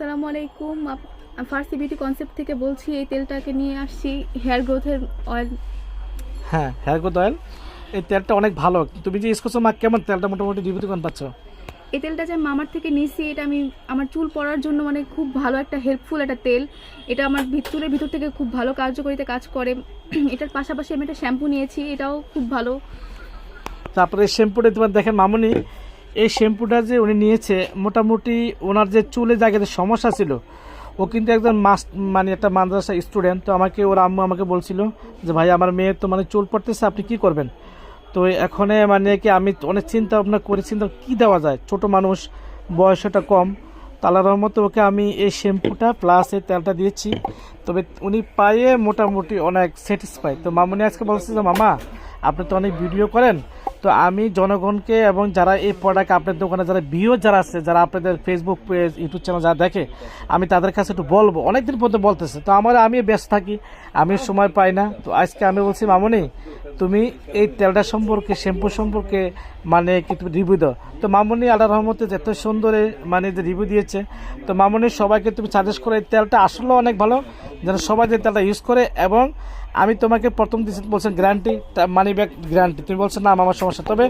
আসসালামু আলাইকুম। ফার্সি beauty concept থেকে বলছি এই তেলটাকে নিয়ে আসছি হেয়ার গ্রোথের অয়েল হ্যাঁ হেয়ার গ্রোথ অয়েল এই তেলটা অনেক ভালো। তুমি যে ইউজ করছ মা কেমন তেলটা মোটামুটি রিভিউ কেমন পাচ্ছ এই তেলটা যে মামার থেকে নিয়েছি এটা আমি আমার চুল পড়ার জন্য মানে খুব ভালো একটা হেল্পফুল একটা তেল। এটা আমার চুলের ভিতর থেকে খুব ভালো কার্যকরিতা কাজ করে। এটার পাশাপাশি আমি একটা শ্যাম্পু নিয়েছি এটাও খুব ভালো। তারপরে শ্যাম্পুটা তোমার দেখেন মামুনি এই শ্যাম্পুটা যে উনি নিয়েছে, মোটামুটি ওনার যে চুলে জায়গাতে সমস্যা ছিল, ও কিন্তু একজন মাস মানে একটা মাদ্রাসা স্টুডেন্ট তো আমাকে ওর আম্মু আমাকে বলছিল যে, ভাই, আমার মেয়ের তো মানে চুল পড়তেছে, আপনি কি করবেন? তো এখন মানে কি আমি অনেক চিন্তা ভাবনা করে চিন্তা কী দেওয়া যায়? ছোট মানুষ বয়সটা কম তালার রহমতে ওকে আমি এই শ্যাম্পুটা প্লাস এই তেলটা দিয়েছি। তবে উনি পায়ে মোটামুটি অনেক স্যাটিসফাই তো মামুনি আজকে বলছে যে, মামা, আপনি তো অনেক ভিডিও করেন তো আমি জনগণকে এবং যারা এই প্রোডাক্ট আপনার দোকানে যারা ভিও যারা আছে, যারা আপনাদের ফেসবুক পেজ ইউটিউব চ্যানেল যারা দেখে, আমি তাদের কাছে একটু বলব। অনেকদিন পর্যন্ত বলতেছে। তো আমার, আমি ব্যস্ত থাকি, আমি সময় পাই না। তো আজকে আমি বলছি, মামুনি, তুমি এই তেলটা সম্পর্কে, শ্যাম্পু সম্পর্কে মানে কি তুমি রিভিউ দাও? তো মামুনি আল্লাহ রহমতে এত সুন্দর মানে যে রিভিউ দিয়েছে, তো মামুনি সবাইকে তুমি সাজেস্ট করো, এই তেলটা আসলেও অনেক ভালো। যেন সবাই যে তেলটা ইউজ করে এবং আমি তোমাকে প্রথম দিচ্ছি বলছেন গ্যারান্টি মানি ব্যাক গ্যারান্টি তুমি বলছো না আমার সমস্যা। তবে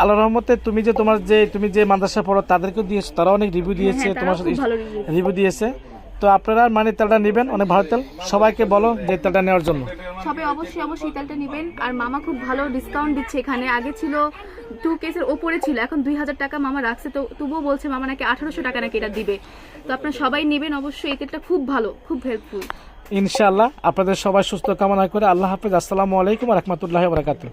আল্লাহ রহমতে তুমি যে তোমার যে তুমি যে মাদ্রাসা পড়ো তাদেরকেও দিয়েছ। তারা অনেক রিভিউ দিয়েছে হ্যাঁ, তোমার review রিভিউ দিয়েছে। তো আপনারা মানে তেলটা নেবেন অনেক ভালো তেল। সবাইকে বলো যে তেলটা নেওয়ার জন্য। সবাই অবশ্যই অবশ্যই তেলটা নেবেন। আর মামা খুব ভালো ডিসকাউন্ট দিচ্ছে এখানে। আগে ছিল টু কেসের ওপরে ছিল এখন দুই হাজার টাকা মামা রাখছে। তো তবুও বলছে মামা নাকি আঠারোশো টাকা নাকি এটা দিবে। তো আপনারা সবাই নেবেন অবশ্যই এই তেলটা খুব ভালো খুব হেল্পফুল ইনশাআল্লাহ আপনাদের সবাই সুস্থ কামনা করে আল্লাহ হাফেজ। আসসালামু আলাইকুম রহমতুল্লাহ বরাকাতু